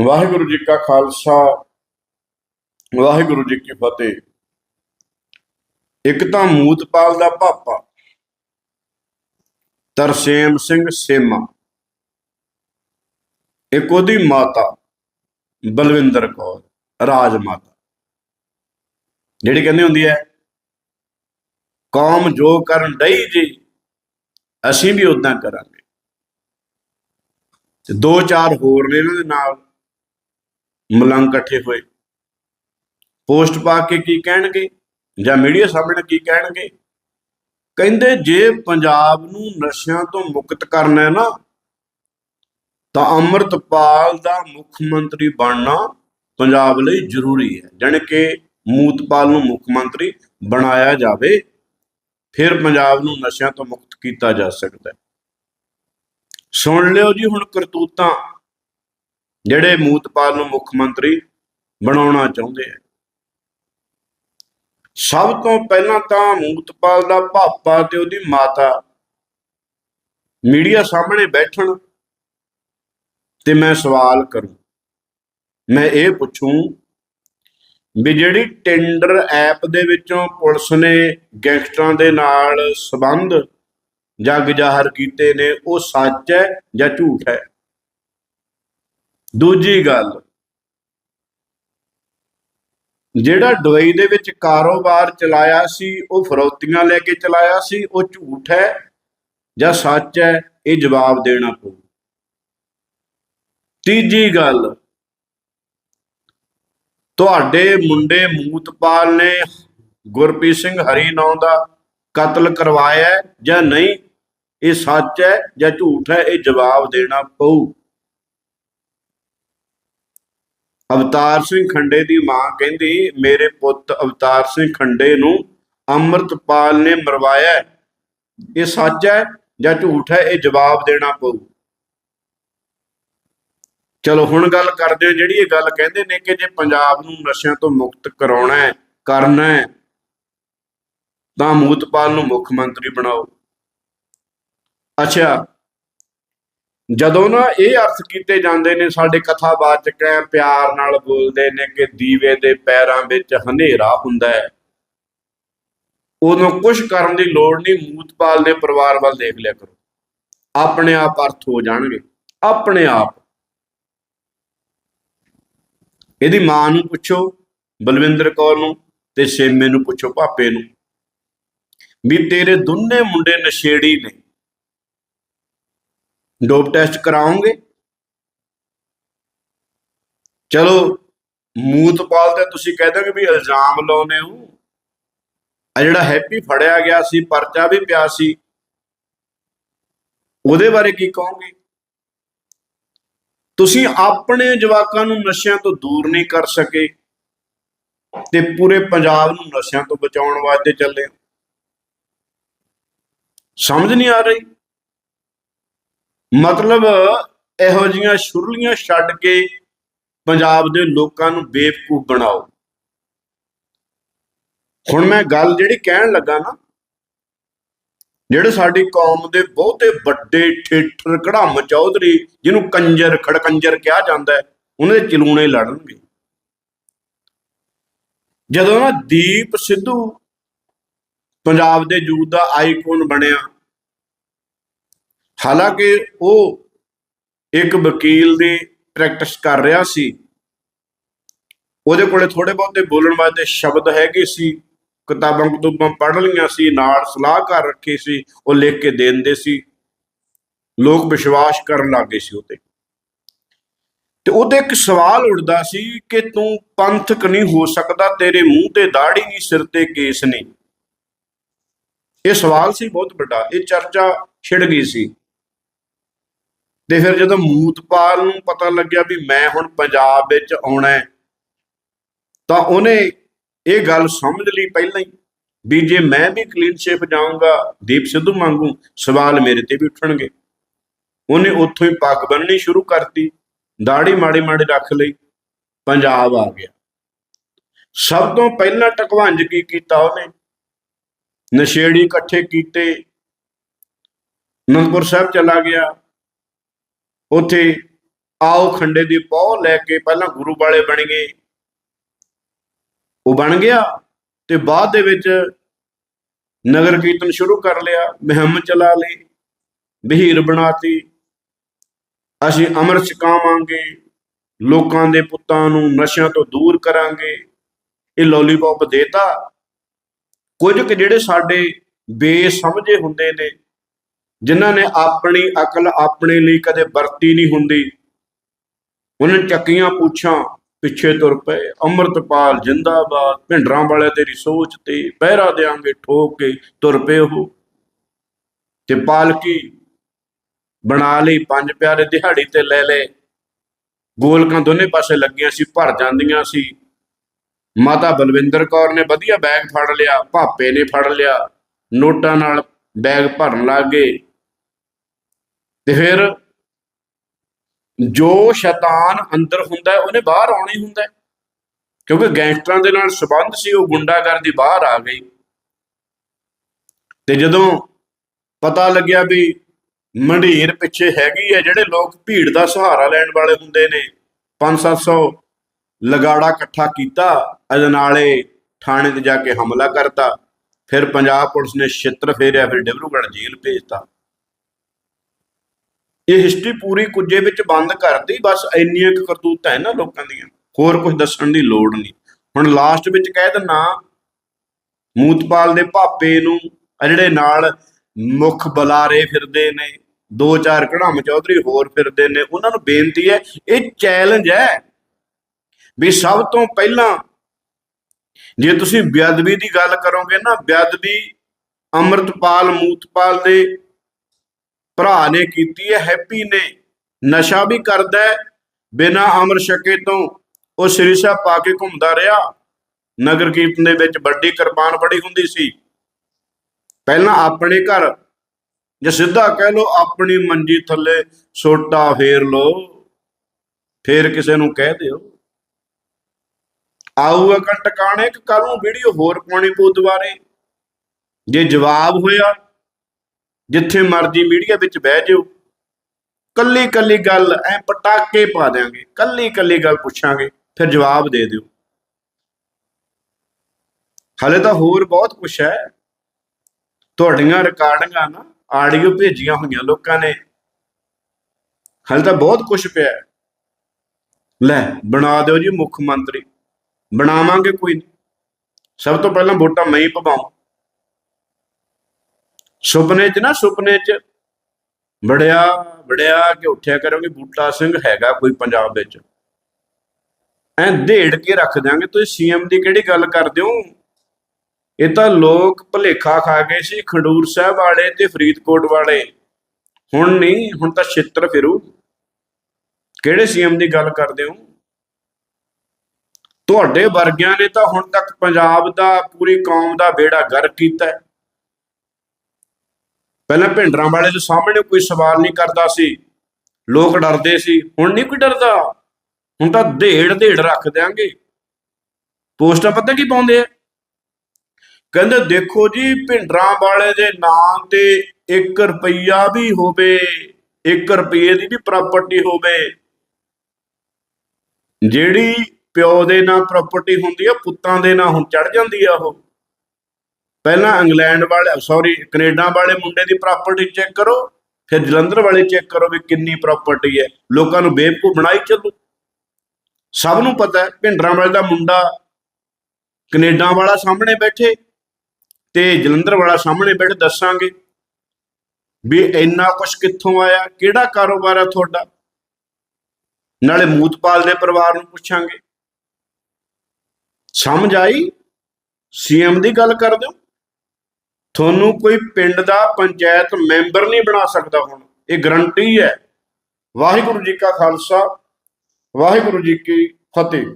ਵਾਹਿਗੁਰੂ ਜੀ ਕਾ ਖਾਲਸਾ, ਵਾਹਿਗੁਰੂ ਜੀ ਕੀ ਫਤਿਹ। ਇੱਕ ਤਾਂ ਮੂਤਪਾਲ ਦਾ ਪਾਪਾ, ਤਰਸੇਮ ਸਿੰਘ ਸੇਮਾ। ਇੱਕ ਉਹਦੀ ਮਾਤਾ, ਬਲਵਿੰਦਰ ਕੌਰ, ਰਾਜ ਮਾਤਾ। ਜਿਹੜੀ ਕਹਿੰਦੀ ਹੁੰਦੀ ਹੈ, ਕੌਮ ਜੋ ਕਰਨ ਡਈ ਜੀ, ਅਸੀਂ ਵੀ ਉਦਾਂ ਕਰਾਂਗੇ। ਤੇ ਦੋ ਚਾਰ ਹੋਰ ਨੇ ਇਹਨਾਂ ਦੇ ਨਾਲ। ਮਲੰਗ ਇਕੱਠੇ ਹੋਏ। ਪੋਸਟ ਪਾ ਕੇ ਕੀ ਕਹਿਣਗੇ? ਜਾਂ ਮੀਡੀਆ ਸਾਹਮਣੇ ਕੀ ਕਹਿਣਗੇ? ਕਹਿੰਦੇ ਜੇ ਪੰਜਾਬ ਨੂੰ ਨਸ਼ਿਆਂ ਤੋਂ ਮੁਕਤ ਕਰਨਾ ਹੈ ਨਾ, ਤਾਂ ਅੰਮ੍ਰਿਤਪਾਲ ਦਾ ਮੁੱਖ ਮੰਤਰੀ ਬਣਨਾ ਪੰਜਾਬ ਲਈ ਜ਼ਰੂਰੀ ਹੈ। ਜਾਣੀ ਕਿ ਮੂਤਪਾਲ ਨੂੰ ਮੁੱਖ ਮੰਤਰੀ ਬਣਾਇਆ ਜਾਵੇ, ਫਿਰ ਪੰਜਾਬ ਨੂੰ ਨਸ਼ਿਆਂ ਤੋਂ ਮੁਕਤ ਕੀਤਾ ਜਾ ਸਕਦਾ ਹੈ। ਸੁਣ ਲਿਓ ਜੀ ਹੁਣ ਕਰਤੂਤਾਂ। ਜਿਹੜੇ ਮੂਤਪਾਲ ਨੂੰ ਮੁੱਖ ਮੰਤਰੀ ਬਣਾਉਣਾ ਚਾਹੁੰਦੇ ਆ। ਸਭ ਤੋਂ ਪਹਿਲਾਂ ਤਾਂ ਮੂਤਪਾਲ ਦਾ ਭਾਪਾ ਤੇ ਉਹਦੀ ਮਾਤਾ ਮੀਡੀਆ ਸਾਹਮਣੇ ਬੈਠਣ ਤੇ ਮੈਂ ਸਵਾਲ ਕਰੂੰ। ਮੈਂ ਇਹ ਪੁੱਛੂੰ ਵੀ ਜਿਹੜੀ ਟੈਂਡਰ ਐਪ ਦੇ ਵਿੱਚੋਂ ਪੁਲਿਸ ਨੇ ਗੈਂਗਸਟਰਾਂ ਦੇ ਨਾਲ ਸਬੰਧ ਜੱਗ ਜ਼ਾਹਰ ਕੀਤੇ ਨੇ, ਉਹ ਸੱਚ ਹੈ ਜਾਂ ਝੂਠ ਹੈ? ਦੂਜੀ ਗੱਲ, ਜਿਹੜਾ ਦੁਬਈ ਦੇ ਵਿੱਚ ਕਾਰੋਬਾਰ ਚਲਾਇਆ ਸੀ, ਉਹ ਫਰੋਤੀਆਂ ਲੈ ਕੇ ਚਲਾਇਆ ਸੀ, ਉਹ ਝੂਠ ਹੈ ਜਾਂ ਸੱਚ ਹੈ, ਇਹ ਜਵਾਬ ਦੇਣਾ ਪਊ। ਤੀਜੀ ਗੱਲ, ਤੁਹਾਡੇ ਮੁੰਡੇ ਮੂਤਪਾਲ ਨੇ ਗੁਰਪ੍ਰੀਤ ਸਿੰਘ ਹਰੀ ਨਾਂ ਦਾ ਕਤਲ ਕਰਵਾਇਆ ਜਾਂ ਨਹੀਂ, ਇਹ ਸੱਚ ਹੈ ਜਾਂ ਝੂਠ ਹੈ, ਇਹ ਜਵਾਬ ਦੇਣਾ ਪਊ। ਅਵਤਾਰ ਸਿੰਘ ਖੰਡੇ ਦੀ ਮਾਂ ਕਹਿੰਦੀ, ਮੇਰੇ ਪੁੱਤ ਅਵਤਾਰ ਸਿੰਘ ਖੰਡੇ ਨੂੰ ਅੰਮ੍ਰਿਤਪਾਲ ਨੇ ਮਰਵਾਇਆ ਇਹ ਸੱਚ ਹੈ ਜਾਂ ਝੂਠ ਹੈ? ਇਹ ਜਵਾਬ ਦੇਣਾ ਪਊ। ਚਲੋ ਹੁਣ ਗੱਲ ਕਰਦੇ ਹਾਂ। ਜਿਹੜੀ ਇਹ ਗੱਲ ਕਹਿੰਦੇ ਨੇ ਕਿ ਜੇ ਪੰਜਾਬ ਨੂੰ ਨਸ਼ਿਆਂ ਤੋਂ ਮੁਕਤ ਕਰਾਉਣਾ ਹੈ, ਕਰਨਾ ਹੈ, ਤਾਂ ਮੂਤਪਾਲ ਨੂੰ ਮੁੱਖ ਮੰਤਰੀ ਬਣਾਓ। ਅੱਛਾ ਜਦੋਂ ਨਾ ਇਹ ਅਰਥ ਕੀਤੇ ਜਾਂਦੇ ਨੇ, ਸਾਡੇ ਕਥਾਵਾਚਕ ਹੈ ਪਿਆਰ ਨਾਲ ਬੋਲਦੇ ਨੇ ਕਿ ਦੀਵੇ ਦੇ ਪੈਰਾਂ ਵਿੱਚ ਹਨੇਰਾ ਹੁੰਦਾ ਹੈ। ਉਦੋਂ ਕੁਝ ਕਰਨ ਦੀ ਲੋੜ ਨਹੀਂ, ਮੂਤਪਾਲ ਦੇ ਪਰਿਵਾਰ ਵੱਲ ਦੇਖ ਲਿਆ ਕਰੋ। ਆਪਣੇ ਆਪ ਅਰਥ ਹੋ ਜਾਣਗੇ। ਆਪਣੇ ਆਪ। ਇਹਦੀ ਮਾਂ ਨੂੰ ਪੁੱਛੋ, ਬਲਵਿੰਦਰ ਕੌਰ ਨੂੰ ਤੇ ਸੇਮੇ ਨੂੰ ਪੁੱਛੋ, ਭਾਪੇ ਨੂੰ, ਵੀ ਤੇਰੇ ਦੋਨੇ ਮੁੰਡੇ ਨਸ਼ੇੜੀ ਨੇ। ਡੋਪ ਟੈਸਟ ਕਰਾਉਂਗੇ ਚਲੋ ਮੂਤਪਾਲ ਤੇ ਤੁਸੀਂ ਕਹਿ ਦੋਗੇ ਵੀ ਇਲਜ਼ਾਮ ਲਾਉਨੇ ਹੋ। ਆ ਜਿਹੜਾ ਹੈਪੀ ਫੜਿਆ ਗਿਆ ਸੀ, ਪਰਚਾ ਵੀ ਪਿਆ ਸੀ, ਉਹਦੇ ਬਾਰੇ ਕੀ ਕਹੋਗੇ? ਤੁਸੀਂ ਆਪਣੇ ਜਵਾਕਾਂ ਨੂੰ ਨਸ਼ਿਆਂ ਤੋਂ ਦੂਰ ਨਹੀਂ ਕਰ ਸਕੇ ਤੇ ਪੂਰੇ ਪੰਜਾਬ ਨੂੰ ਨਸ਼ਿਆਂ ਤੋਂ ਬਚਾਉਣ ਵਾਸਤੇ ਚੱਲੇ ਹੋ। ਸਮਝ ਨਹੀਂ ਆ ਰਹੀ? ਮਤਲਬ ਇਹੋ ਜੀਆਂ ਸ਼ੁਰਲੀਆਂ ਛੱਡ ਕੇ ਪੰਜਾਬ ਦੇ ਲੋਕਾਂ ਨੂੰ ਬੇਵਕੂਫ ਬਣਾਓ। ਹੁਣ ਮੈਂ ਗੱਲ ਜਿਹੜੀ ਕਹਿਣ ਲੱਗਾ ਨਾ, ਜਿਹੜੇ ਸਾਡੀ ਕੌਮ ਦੇ ਬਹੁਤੇ ਵੱਡੇ ਠੇਠਰ ਕੜਾਮ ਚੌਧਰੀ, ਜਿਹਨੂੰ ਕੰਜਰ, ਖੜਕੰਜਰ ਕਿਹਾ ਜਾਂਦਾ ਹੈ ਉਹਨਾਂ ਦੇ ਚਲੂਣੇ ਲੜਨਗੇ। ਜਦੋਂ ਨਾ ਦੀਪ ਸਿੱਧੂ ਪੰਜਾਬ ਦੇ ਯੂਥ ਦਾ ਆਈਕਨ ਬਣਿਆ ਹਾਲਾਂਕਿ ਉਹ ਇੱਕ ਵਕੀਲ ਦੀ ਪ੍ਰੈਕਟਿਸ ਕਰ ਰਿਹਾ ਸੀ। ਉਹਦੇ ਕੋਲੇ ਥੋੜੇ ਬਹੁਤੇ ਬੋਲਣ ਵਾਸਤੇ ਸ਼ਬਦ ਹੈਗੇ ਸੀ, ਕਿਤਾਬਾਂ ਕਤੂਬਾਂ ਪੜ੍ਹ ਲਈਆਂ ਸੀ, ਨਾਲ ਸਲਾਹ ਕਰ ਰੱਖੀ ਸੀ, ਉਹ ਲਿਖ ਕੇ ਦੇ ਦਿੰਦੇ ਸੀ। ਲੋਕ ਵਿਸ਼ਵਾਸ ਕਰਨ ਲੱਗੇ ਸੀ ਉਹਤੇ। ਤੇ ਉਹਦੇ ਇੱਕ ਸਵਾਲ ਉੱਠਦਾ ਸੀ ਕਿ ਤੂੰ ਪੰਥਕ ਨਹੀਂ ਹੋ ਸਕਦਾ, ਤੇਰੇ ਮੂੰਹ ਤੇ ਦਾੜੀ ਨਹੀਂ, ਸਿਰ ਤੇ ਕੇਸ ਨਹੀਂ। ਇਹ ਸਵਾਲ ਸੀ ਬਹੁਤ ਵੱਡਾ, ਇਹ ਚਰਚਾ ਛਿੜ ਗਈ ਸੀ। ਤੇ ਫਿਰ ਜਦੋਂ ਮੂਤਪਾਲ ਨੂੰ ਪਤਾ ਲੱਗਿਆ ਵੀ ਮੈਂ ਹੁਣ ਪੰਜਾਬ ਵਿੱਚ ਆਉਣਾ ਹੈ, ਤਾਂ ਉਹਨੇ ਇਹ ਗੱਲ ਸਮਝ ਲਈ ਪਹਿਲਾਂ ਹੀ ਵੀ ਜੇ ਮੈਂ ਵੀ ਕਲੀਨ ਸ਼ੇਪ ਜਾਊਂਗਾ, ਦੀਪ ਸਿੱਧੂ ਵਾਂਗੂ ਸਵਾਲ ਮੇਰੇ ਤੇ ਵੀ ਉੱਠਣਗੇ। ਉਹਨੇ ਉੱਥੋਂ ਹੀ ਪੱਗ ਬੰਨਣੀ ਸ਼ੁਰੂ ਕਰਤੀ ਦਾੜੀ ਮਾੜੀ ਮਾੜੀ ਰੱਖ ਲਈ, ਪੰਜਾਬ ਆ ਗਿਆ। ਸਭ ਤੋਂ ਪਹਿਲਾਂ ਟਕਵੰਜ ਕੀ ਕੀਤਾ ਉਹਨੇ? ਨਸ਼ੇੜੀ ਇਕੱਠੇ ਕੀਤੇ, ਅਨੰਦਪੁਰ ਸਾਹਿਬ ਚਲਾ ਗਿਆ। ਉੱਥੇ ਆਓ ਖੰਡੇ ਦੀ ਪੌ ਲੈ ਕੇ ਪਹਿਲਾਂ ਗੁਰੂ ਵਾਲੇ ਬਣ ਗਏ। ਉਹ ਬਣ ਗਿਆ ਤੇ ਬਾਅਦ ਦੇ ਵਿੱਚ ਨਗਰ ਕੀਰਤਨ ਸ਼ੁਰੂ ਕਰ ਲਿਆ, ਮੁਹਿੰਮ ਚਲਾ ਲਈ, ਬਹੀਰ ਬਣਾਤੀ। ਅਸੀਂ ਅੰਮ੍ਰਿਤ ਛਕਾਵਾਂਗੇ, ਲੋਕਾਂ ਦੇ ਪੁੱਤਾਂ ਨੂੰ ਨਸ਼ਿਆਂ ਤੋਂ ਦੂਰ ਕਰਾਂਗੇ। ਇਹ ਲੋਲੀਪੌਪ ਦੇਤਾ। ਕੁਝ ਕੁ ਜਿਹੜੇ ਸਾਡੇ ਬੇਸਮਝੇ ਹੁੰਦੇ ਨੇ ਜਿਨ੍ਹਾਂ ਨੇ ਆਪਣੀ ਅਕਲ ਆਪਣੇ ਲਈ ਕਦੇ ਵਰਤੀ ਨਹੀਂ ਹੁੰਦੀ, ਉਹਨਾਂ ਚੱਕੀਆਂ ਪੁੱਛਾਂ, ਪਿੱਛੇ ਤੁਰ ਪਏ, ਅੰਮ੍ਰਿਤਪਾਲ ਜਿੰਦਾਬਾਦ, ਭਿੰਡਰਾਂ ਵਾਲੇ ਤੇਰੀ ਸੋਚ ਤੇ ਪਹਿਰਾ ਦੇਾਂਗੇ ਠੋਕ ਕੇ ਤੁਰ ਪਏ ਉਹ। ਤੇ ਪਾਲਕੀ ਬਣਾ ਲਈ, ਪੰਜ ਪਿਆਰੇ ਦਿਹਾੜੀ ਤੇ ਲੈ ਲੈ ਗੋਲਕਾਂ ਦੋਨੇ ਪਾਸੇ ਲੱਗੀਆਂ ਸੀ, ਭਰ ਜਾਂਦੀਆਂ ਸੀ। ਮਾਤਾ ਬਲਵਿੰਦਰ ਕੌਰ ਨੇ ਵਧੀਆ ਬੈਗ ਫੜ ਲਿਆ, ਭਾਪੇ ਨੇ ਫੜ ਲਿਆ। ਨੋਟਾਂ ਨਾਲ ਬੈਗ ਭਰਨ ਲੱਗ ਗਏ। ਤੇ ਫਿਰ ਜੋ ਸ਼ੈਤਾਨ ਅੰਦਰ ਹੁੰਦਾ ਉਹਨੇ ਬਾਹਰ ਆਉਣਾ ਹੀ ਹੁੰਦਾ ਕਿਉਂਕਿ ਗੈਂਗਸਟਰਾਂ ਦੇ ਨਾਲ ਸਬੰਧ ਸੀ, ਉਹ ਗੁੰਡਾਗਰਦੀ ਬਾਹਰ ਆ ਗਈ। ਤੇ ਜਦੋਂ ਪਤਾ ਲੱਗਿਆ ਵੀ ਮੰਡੀਰ ਪਿੱਛੇ ਹੈਗੀ ਹੈ, ਜਿਹੜੇ ਲੋਕ ਭੀੜ ਦਾ ਸਹਾਰਾ ਲੈਣ ਵਾਲੇ ਹੁੰਦੇ ਨੇ 5-700 ਲਗਾੜਾ ਇਕੱਠਾ ਕੀਤਾ ਅਜਨਾਲੇ ਥਾਣੇ ਤੇ ਜਾ ਕੇ ਹਮਲਾ ਕਰਤਾ। ਫਿਰ ਪੰਜਾਬ ਪੁਲਿਸ ਨੇ ਛਿੱਤਰ ਫੇਰਿਆ, ਫਿਰ ਡਿਬਰੂਗੜ੍ਹ ਜੇਲ੍ਹ ਭੇਜਤਾ। ਇਹ ਹਿਸਟਰੀ ਪੂਰੀ ਕੁੱਜੇ ਵਿੱਚ ਬੰਦ ਕਰਦੀ ਬਸ ਇੰਨੀਆਂ ਕੁ ਕਰਤੂਤਾਂ ਹੈ ਨਾ ਲੋਕਾਂ ਦੀਆਂ। ਹੋਰ ਕੁਝ ਦੱਸਣ ਦੀ ਲੋੜ ਨਹੀਂ। ਹੁਣ ਲਾਸਟ ਵਿੱਚ ਕਹਿ ਦਿੰਨਾ ਮੂਤਪਾਲ ਦੇ ਭਾਪੇ ਨੂੰ ਆ ਜਿਹੜੇ ਨਾਲ ਮੁੱਖ ਬੁਲਾਰੇ ਫਿਰਦੇ ਨੇ, ਦੋ ਚਾਰ ਕੜਾਮ ਚੌਧਰੀ ਹੋਰ ਫਿਰਦੇ ਨੇ, ਉਹਨਾਂ ਨੂੰ ਬੇਨਤੀ ਹੈ, ਇਹ ਚੈਲੰਜ ਹੈ ਵੀ ਸਭ ਤੋਂ ਪਹਿਲਾਂ ਜੇ ਤੁਸੀਂ ਬੇਅਦਬੀ ਦੀ ਗੱਲ ਕਰੋਗੇ ਨਾ, ਬੇਅਦਬੀ ਅੰਮ੍ਰਿਤਪਾਲ, ਮੂਤਪਾਲ ਦੇ ਭਰਾ ਨੇ ਕੀਤੀ ਹੈ, ਹੈਪੀ ਨੇ। ਨਸ਼ਾ ਵੀ ਕਰਦਾ ਹੈ, ਬਿਨਾ ਅਮਰ ਛਕੇ ਤੋਂ ਉਹ ਸ੍ਰੀ ਸਾਹਿਬ ਪਾ ਕੇ ਘੁੰਮਦਾ ਰਿਹਾ। ਨਗਰ ਕੀਰਤਨ ਦੇ ਵਿੱਚ ਵੱਡੀ ਕਿਰਪਾਨ ਬੜੀ ਹੁੰਦੀ ਸੀ। ਪਹਿਲਾਂ ਆਪਣੇ ਘਰ, ਜੇ ਸਿੱਧਾ ਕਹਿ ਲੋ ਆਪਣੀ ਮੰਜੀ ਥੱਲੇ ਸੋਟਾ ਫੇਰ ਲੋ ਫੇਰ ਕਿਸੇ ਨੂੰ ਕਹਿ ਦਿਓ। ਆਊਗਾ ਕੱਲ ਟਿਕਾਣੇ ਕਿ ਕੱਲ ਨੂੰ ਵੀਡੀਓ ਹੋਰ ਪਾਉਣੀ ਪਊ ਦੁਬਾਰੇ। ਜੇ ਜਵਾਬ ਹੋਇਆ ਜਿੱਥੇ ਮਰਜ਼ੀ ਮੀਡੀਆ ਵਿੱਚ ਬਹਿ ਜਾਓ। ਕੱਲੀ ਕੱਲੀ ਗੱਲ, ਐ ਪਟਾਕੇ ਪਾ ਦਿਆਂਗੇ ਕੱਲੀ ਕੱਲੀ ਗੱਲ ਪੁੱਛਾਂਗੇ, ਫਿਰ ਜਵਾਬ ਦੇ ਦਿਓ। ਹਲੇ ਤਾਂ ਹੋਰ ਬਹੁਤ ਕੁਝ ਹੈ। ਤੁਹਾਡੀਆਂ ਰਿਕਾਰਡਿੰਗਾਂ ਨਾ ਆਡੀਓ ਭੇਜੀਆਂ ਹੋਈਆਂ ਲੋਕਾਂ ਨੇ। ਹਲੇ ਤਾਂ ਬਹੁਤ ਕੁਝ ਪਿਆ ਲੈ, ਬਣਾ ਦਿਓ ਜੀ ਮੁੱਖ ਮੰਤਰੀ। ਬਣਾਵਾਂਗੇ ਕੋਈ ਨਹੀਂ ਸਭ ਤੋਂ ਪਹਿਲਾਂ ਵੋਟਾਂ ਮੈਂ ਹੀ ਪਵਾਉਂ ਸੁਪਨੇ 'ਚ ਨਾ, ਸੁਪਨੇ 'ਚ ਬੜਿਆ ਬੜਿਆ ਕਿ ਉੱਠਿਆ ਕਰੋਗੇ ਬੂਟਾ ਸਿੰਘ ਹੈਗਾ ਕੋਈ ਪੰਜਾਬ ਵਿੱਚ। ਐ ਢੇੜ ਕੇ ਰੱਖ ਦਿਆਂਗੇ। ਤੁਸੀਂ ਸੀਐਮ ਦੀ ਕਿਹੜੀ ਗੱਲ ਕਰਦੇ ਹੋ? ਇਹ ਤਾਂ ਲੋਕ ਭਲੇਖਾ ਖਾ ਗਏ ਸੀ, ਖਡੂਰ ਸਾਹਿਬ ਵਾਲੇ ਤੇ ਫਰੀਦਕੋਟ ਵਾਲੇ। ਹੁਣ ਨਹੀਂ, ਹੁਣ ਤਾਂ ਛਿੱਤਰ ਫਿਰੂ। ਕਿਹੜੇ ਸੀਐਮ ਦੀ ਗੱਲ ਕਰਦੇ ਹੋ? ਤੁਹਾਡੇ ਵਰਗਿਆਂ ਨੇ ਤਾਂ ਹੁਣ ਤੱਕ ਪੰਜਾਬ ਦਾ, ਪੂਰੀ ਕੌਮ ਦਾ ਬੇੜਾ ਗਰ ਕੀਤਾ। ਹੈ ਪਹਿਲਾਂ ਭਿੰਡਰਾਂ ਵਾਲੇ ਦੇ ਸਾਹਮਣੇ ਕੋਈ ਸਵਾਲ ਨਹੀਂ ਕਰਦਾ ਸੀ। ਲੋਕ ਡਰਦੇ ਸੀ। ਹੁਣ ਨਹੀਂ ਕੋਈ ਡਰਦਾ। ਹੁਣ ਤਾਂ ਢੇੜ ਢੇੜ ਰੱਖ ਦਿਆਂਗੇ। ਪੋਸਟਾਂ ਪਤਾ ਕੀ ਪਾਉਂਦੇ ਆ? ਕਹਿੰਦੇ, ਦੇਖੋ ਜੀ, ਭਿੰਡਰਾਂ ਵਾਲੇ ਦੇ ਨਾਂ ਤੇ 1 ਰੁਪਈਆ ਵੀ ਹੋਵੇ 1 ਰੁਪਈਏ ਦੀ ਵੀ ਪ੍ਰਾਪਰਟੀ ਹੋਵੇ। ਜਿਹੜੀ ਪਿਓ ਦੇ ਨਾਂ ਪ੍ਰਾਪਰਟੀ ਹੁੰਦੀ ਆ, ਪੁੱਤਾਂ ਦੇ ਨਾਂ ਹੁਣ ਚੜ ਜਾਂਦੀ ਆ ਉਹ। ਪਹਿਲਾਂ ਇੰਗਲੈਂਡ ਵਾਲੇ ਸੌਰੀ ਕੈਨੇਡਾ ਵਾਲੇ ਮੁੰਡੇ ਦੀ ਪ੍ਰਾਪਰਟੀ ਚੈੱਕ ਕਰੋ, ਫਿਰ ਜਲੰਧਰ ਵਾਲੇ ਚੈੱਕ ਕਰੋ ਵੀ ਕਿੰਨੀ ਪ੍ਰਾਪਰਟੀ ਹੈ। ਲੋਕਾਂ ਨੂੰ ਬੇਵਕੂਫ ਬਣਾਈ ਚੱਲੋ ਸਭ ਨੂੰ ਪਤਾ ਹੈ, ਭਿੰਡਰਾਂ ਵਾਲੇ ਦਾ ਮੁੰਡਾ ਕੈਨੇਡਾ ਵਾਲਾ ਸਾਹਮਣੇ ਬੈਠੇ ਤੇ ਜਲੰਧਰ ਵਾਲਾ ਸਾਹਮਣੇ ਬੈਠੇ, ਦੱਸਾਂਗੇ ਵੀ ਇੰਨਾ ਕੁਛ ਕਿੱਥੋਂ ਆਇਆ, ਕਿਹੜਾ ਕਾਰੋਬਾਰ ਹੈ ਤੁਹਾਡਾ? ਨਾਲੇ ਮੂਤਪਾਲ ਦੇ ਪਰਿਵਾਰ ਨੂੰ ਪੁੱਛਾਂਗੇ। ਸਮਝ ਆਈ? ਸੀਐਮ ਦੀ ਗੱਲ ਕਰਦੇ ਹੋ? ਤੁਹਾਨੂੰ ਕੋਈ ਪਿੰਡ ਦਾ ਪੰਚਾਇਤ ਮੈਂਬਰ ਨਹੀਂ ਬਣਾ ਸਕਦਾ ਹੁਣ। ਇਹ ਗਰੰਟੀ ਹੈ। ਵਾਹਿਗੁਰੂ ਜੀ ਕਾ ਖਾਲਸਾ, ਵਾਹਿਗੁਰੂ ਜੀ ਕੀ ਫਤਿਹ।